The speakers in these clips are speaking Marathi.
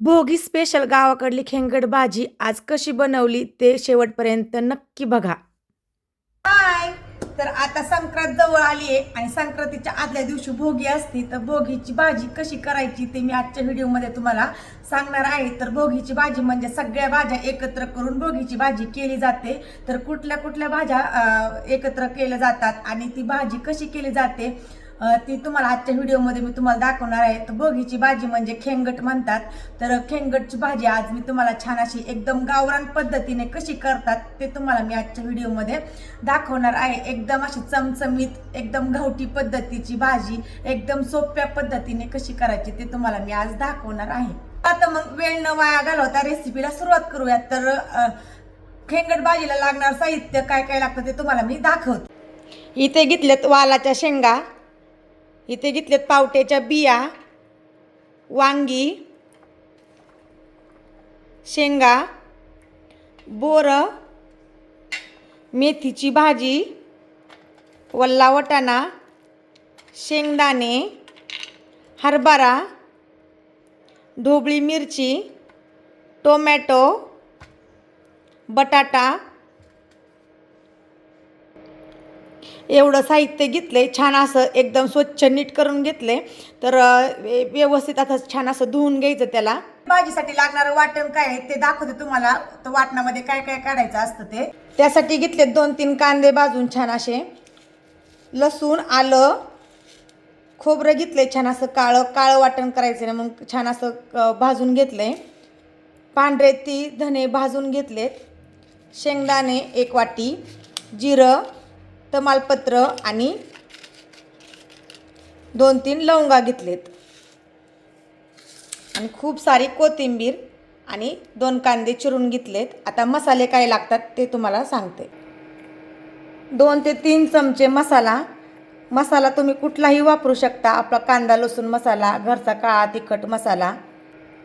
भोगी स्पेशल गावाकडली खेंगड भाजी आज कशी बनवली ते शेवटपर्यंत नक्की बघा. हाय तर आता संक्रांत जवळ आली आहे आणि संक्रांतीच्या आदल्या दिवशी भोगी असती तर भोगीची भाजी कशी करायची ते मी आजच्या व्हिडिओमध्ये तुम्हाला सांगणार आहे. तर भोगीची भाजी म्हणजे सगळ्या भाज्या एकत्र करून भोगीची भाजी केली जाते. तर कुठल्या कुठल्या भाज्या एकत्र केल्या जातात आणि ती भाजी कशी केली जाते ती तुम्हाला आजच्या व्हिडिओमध्ये मी तुम्हाला दाखवणार आहे. तर भोगीची भाजी म्हणजे खेंगट म्हणतात. तर खेंगटची भाजी आज मी तुम्हाला छान अशी एकदम गावरान पद्धतीने कशी करतात ते तुम्हाला मी आजच्या व्हिडिओमध्ये दाखवणार आहे. एकदम अशी चमचमीत एकदम घावटी पद्धतीची भाजी एकदम सोप्या पद्धतीने कशी करायची ते तुम्हाला मी आज दाखवणार आहे. आता मग वेळ न वाया घालवता रेसिपीला सुरुवात करूयात. तर खेंगट भाजीला लागणार साहित्य काय काय लागतं ते तुम्हाला मी दाखवते. इथे घेतल्यात वालाच्या शेंगा. इथे घेतलेत पावट्याच्या बिया वांगी शेंगा बोरं मेथीची भाजी वल्ला वटाणा शेंगदाणे हरभरा ढोबळी मिरची टोमॅटो बटाटा एवढं साहित्य घेतलंय छान असं एकदम स्वच्छ नीट करून घेतले तर व्यवस्थित आता छान असं धुवून घ्यायचं त्याला. भाजीसाठी लागणारं वाटण काय आहे ते दाखवते तुम्हाला. तर वाटणामध्ये काय काय काढायचं असतं ते? त्यासाठी घेतले दोन तीन कांदे भाजून छान असे. लसूण आलं खोबरं घेतले छान असं काळं काळं वाटण करायचं ना मग छान असं भाजून घेतलंय. पांढरे ती धने भाजून घेतलेत. शेंगदाणे एक वाटी. जिरं. तमालपत्र आणि दोन तीन लवंगा घेतलेत. आणि खूप सारी कोथिंबीर आणि दोन कांदे चिरून घेतलेत. आता मसाले काय लागतात ते तुम्हाला सांगते. दोन ते तीन चमचे मसाला. मसाला तुम्ही कुठलाही वापरू शकता. आपला कांदा लसूण मसाला घरचा काळा तिखट मसाला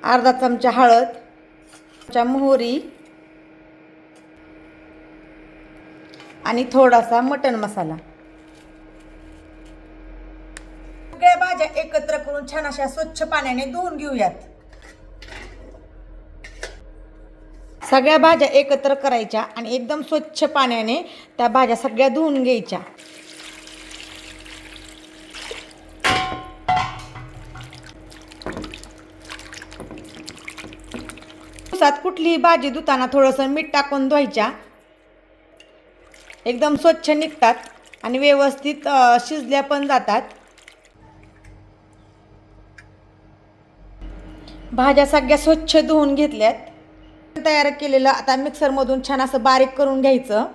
अर्धा चमचा हळद चमचा मोहरी आणि थोडासा मटण मसाला. सगळ्या भाज्या एकत्र करून छान अशा स्वच्छ पाण्याने धुवून घेऊयात. सगळ्या भाज्या एकत्र करायच्या आणि एकदम स्वच्छ पाण्याने त्या भाज्या सगळ्या धुवून घ्यायच्या. कुठलीही भाजी धुताना थोडंसं मीठ टाकून धुवायच्या. एकदम स्वच्छ निघतात आणि व्यवस्थित शिजल्या पण जातात. भाज्या सगळ्या स्वच्छ धुवून घेतल्यात. तयार केलेलं आता मिक्सरमधून छान असं बारीक करून घ्यायचं.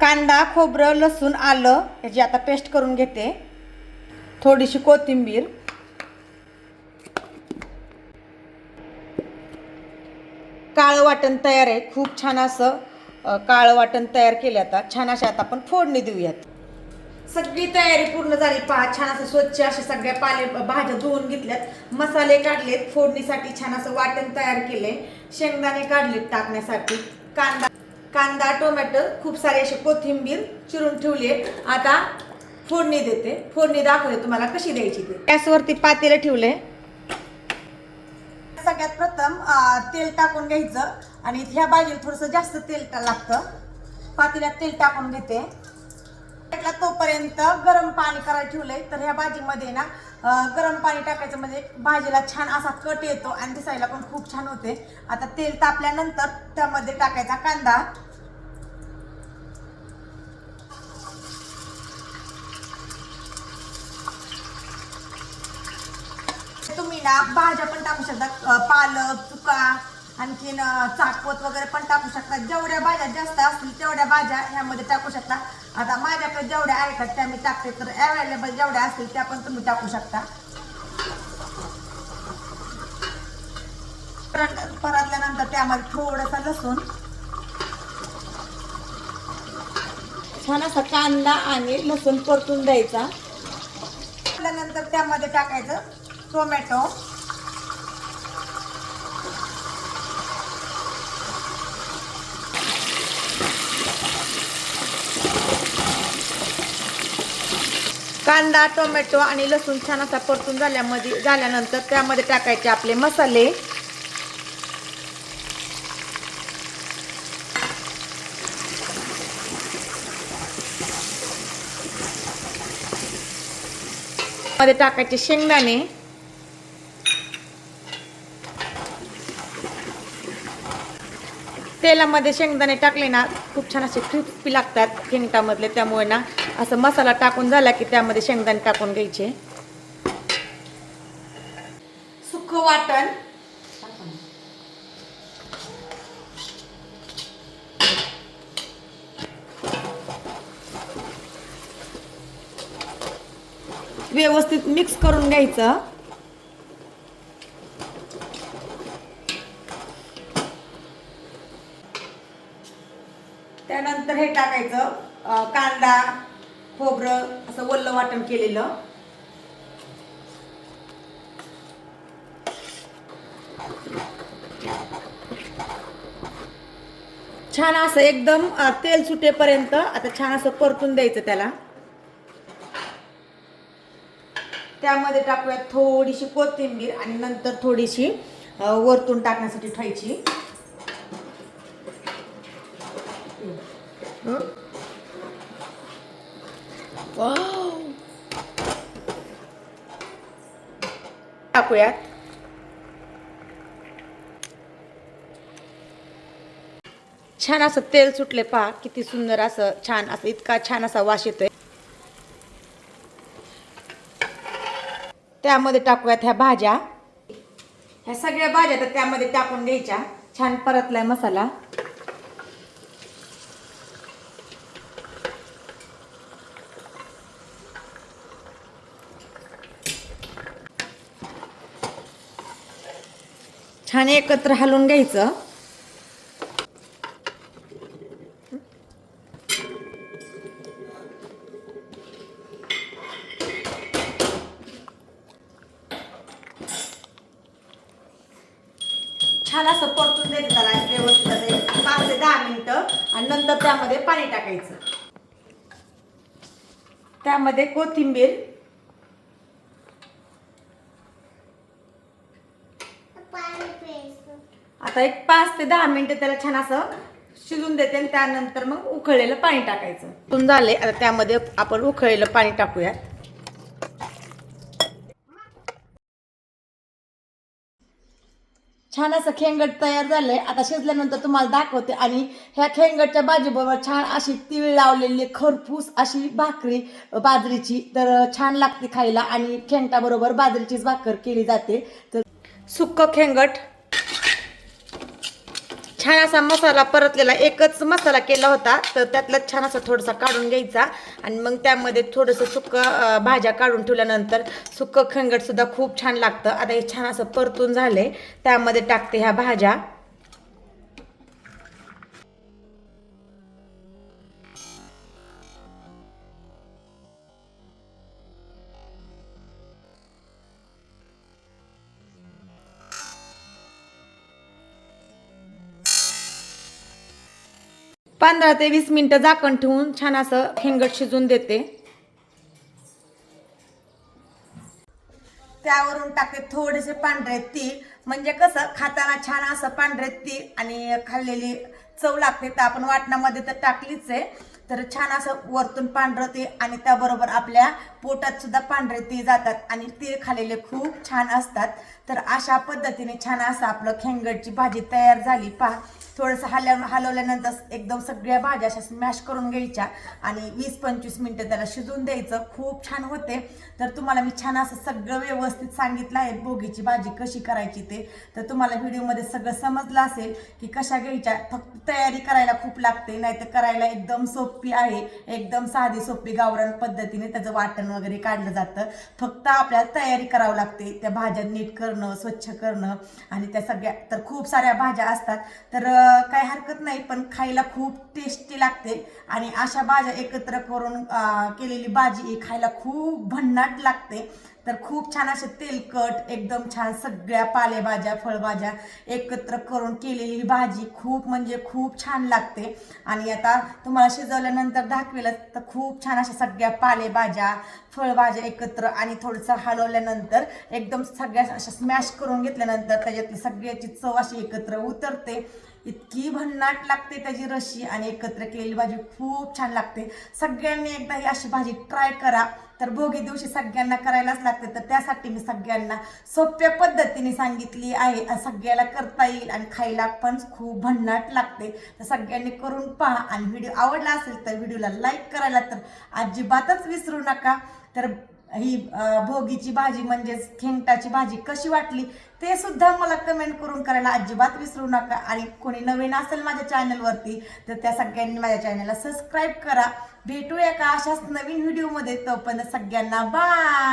कांदा खोबरं लसूण आलं याची आता पेस्ट करून घेते. थोडीशी कोथिंबीर. काळं वाटण तयार आहे. खूप छान असं काळं वाटण तयार केले आता. छान अशा आता आपण फोडणी देऊयात. सगळी तयारी पूर्ण झाली. पहा छान असं स्वच्छ असे सगळ्या पाले भाज्या धुवून घेतल्यात. मसाले काढलेत. फोडणीसाठी छान असं वाटण तयार केले शेंगदाणे काढलेत टाकण्यासाठी. कांदा कांदा टोमॅटो खूप सारे असे कोथिंबीर चिरून ठेवली आता फोडणी देते. फोडणी दाखवते तुम्हाला कशी द्यायची ते. गॅसवरती पातेलं ठेवले सगळ्यात प्रथम तेल टाकून घ्यायचं. आणि ह्या भाजीला थोडंसं जास्त तेल लागतं. पातेल्यात तेल टाकून घेते. तोपर्यंत गरम पाणी करायला ठेवलंय. तर ह्या भाजीमध्ये ना गरम पाणी टाकायचं म्हणजे भाजीला छान असा कट येतो आणि दिसायला पण खूप छान होते. आता तेल तापल्यानंतर त्यामध्ये टाकायचा कांदा. ना भाज्या पण टाकू शकता. पालक चुका आणखीन चाकवत वगैरे पण टाकू शकता. जेवढ्या भाज्या जास्त असतील तेवढ्या भाज्या ह्यामध्ये टाकू शकता. आता माझ्याकडे जेवढ्या आहेत त्या मी टाकते. तर अवेलेबल जेवढ्या असतील त्या पण तुम्ही टाकू शकता. परत- परतल्यानंतर त्यामध्ये थोडासा लसूण. छान असा कांदा आणि लसूण परतून द्यायचा. त्यानंतर त्यामध्ये टाकायचं. टोमॅटो कांदा टोमॅटो आणि लसूण छान असा परतून झाल्यामध्ये झाल्यानंतर त्यामध्ये टाकायचे आपले मसाले. मध्ये टाकायचे शेंगदाणे. तेलामध्ये शेंगदाणे टाकले ना खूप छान असे क्रिस्पी लागतात शेंगटामधले त्यामुळे ना असं मसाला टाकून झाला की त्यामध्ये शेंगदाणे टाकून घ्यायचे. सुख वाटण. व्यवस्थित मिक्स करून घ्यायचं त्यानंतर हे टाकायचं कांदा खोबरं असं वल्ल वाटण केलेलं. छान असं एकदम तेल सुटेपर्यंत आता छान असं परतून द्यायचं त्याला. त्यामध्ये टाकूयात थोडीशी कोथिंबीर आणि नंतर थोडीशी वरतून टाकण्यासाठी ठेवायची. हं? टाकूयात छान असं तेल सुटले पहा किती सुंदर असं छान असं इतका छान असा वास येतोय. त्यामध्ये टाकूयात ह्या भाज्या. ह्या सगळ्या भाज्या तर त्यामध्ये टाकून घ्यायच्या. छान परतलाय मसाला. छान एकत्र हलवून घ्यायचं. छान असं परतून द्यायचं त्याला व्यवस्थित पाच ते दहा मिनिटं आणि नंतर त्यामध्ये पाणी टाकायचं. त्यामध्ये कोथिंबीर. पाणी आता एक पाच ते दहा मिनिटं त्याला छान असं शिजून देते आणि त्यानंतर मग उकळलेलं पाणी टाकायचं. तून झाले आता त्यामध्ये आपण उकळलेलं पाणी टाकूयात. छान असं खेंगट तयार झालंय. आता शिजल्यानंतर तुम्हाला दाखवते आणि ह्या खेंगटच्या भाजीबरोबर छान अशी तीळ लावलेली खरपूस अशी भाकरी बाजरीची. तर छान लागते खायला आणि खेंगटाबरोबर बाजरीचीच भाकर केली जाते. तर सुक्क खेंगट. छान असा मसाला परतलेला एकच मसाला केला होता तर त्यातला छान असा थोडासा काढून घ्यायचा. आणि मग त्यामध्ये थोडंसं सुकं भाज्या काढून ठेवल्यानंतर सुकं खंगटसुद्धा खूप छान लागतं. आता हे छान असं परतून झाले त्यामध्ये टाकते ह्या भाज्या. पंधरा ते वीस मिनटं झाकण ठेवून छान असं हिंगट शिजून देते. त्यावरून टाकते थोडेसे पांढरे तीळ. म्हणजे कसं खाताना छान असं पांढरे तीळ आणि खाल्लेली चव लागते. तर आपण वाटणामध्ये तर टाकलीच आहे. तर छान असं वरतून पांढरं ते आणि त्याबरोबर आपल्या पोटात सुद्धा पांढरे तीळ जातात आणि तीळ खालेले खूप छान असतात. तर अशा पद्धतीने छान असं आपलं खेंगडची भाजी तयार झाली. पहा थोडंसं हलव हलवल्यानंतर एकदम सगळ्या भाज्या अशा स्मॅश करून घ्यायच्या आणि वीस पंचवीस मिनटं त्याला शिजून द्यायचं. खूप छान होते. तर तुम्हाला मी छान असं सगळं व्यवस्थित सांगितलं आहे भोगीची भाजी कशी करायची ते. तर तुम्हाला व्हिडिओमध्ये सगळं समजलं असेल की कशा घ्यायच्या. फक्त तयारी करायला खूप लागते नाही तर करायला एकदम सोपं सोपी आहे. एकदम साधी सोपी गावरान पद्धतीने त्याचं वाटण वगैरे काढलं जातं. फक्त आपल्याला तयारी करावं लागते. त्या भाज्या नीट करणं स्वच्छ करणं आणि त्या सगळ्या तर खूप साऱ्या भाज्या असतात. तर काही हरकत नाही पण खायला खूप टेस्टी लागते. आणि अशा भाज्या एकत्र करून केलेली भाजी खायला खूप भन्नाट लागते. तर खूप छान असे तेलकट एकदम छान सगळ्या पालेभाज्या फळभाज्या एकत्र करून केलेली भाजी खूप म्हणजे खूप छान लागते. आणि आता तुम्हाला शिजवल्यानंतर दाखवेल तर खूप छान अशा सगळ्या पालेभाज्या फळभाज्या एकत्र आणि थोडंसं हलवल्यानंतर एकदम सगळ्या अशा स्मॅश करून घेतल्यानंतर त्याच्यातली सगळ्याची चव अशी एकत्र उतरते. इतकी भन्नाट लागते त्याची रशी आणि एकत्र केलेली भाजी खूप छान लागते. सगळ्यांनी एकदा ही अशी भाजी ट्राय करा. तर भोगी दिवशी सगळ्यांना करायलाच लागते. तर त्यासाठी मी सगळ्यांना सोप्या पद्धतीने सांगितली आहे. सगळ्याला करता येईल आणि खायला पण खूप भन्नाट लागते. तर सगळ्यांनी करून पहा. आणि व्हिडिओ आवडला असेल तर व्हिडिओला लाईक करायला तर अजिबातच विसरू नका. तर ही भोगीची भाजी म्हणजेच खेंटाची भाजी कशी वाटली ते सुद्धा मला कमेंट करून करायला अजिबात विसरू नका. आणि कोणी नवीन असेल माझ्या चॅनलवरती तर त्या सगळ्यांनी माझ्या चॅनलला सबस्क्राईब करा. भेटूया का अशाच नवीन व्हिडिओमध्ये तोपर्यंत सगळ्यांना बाय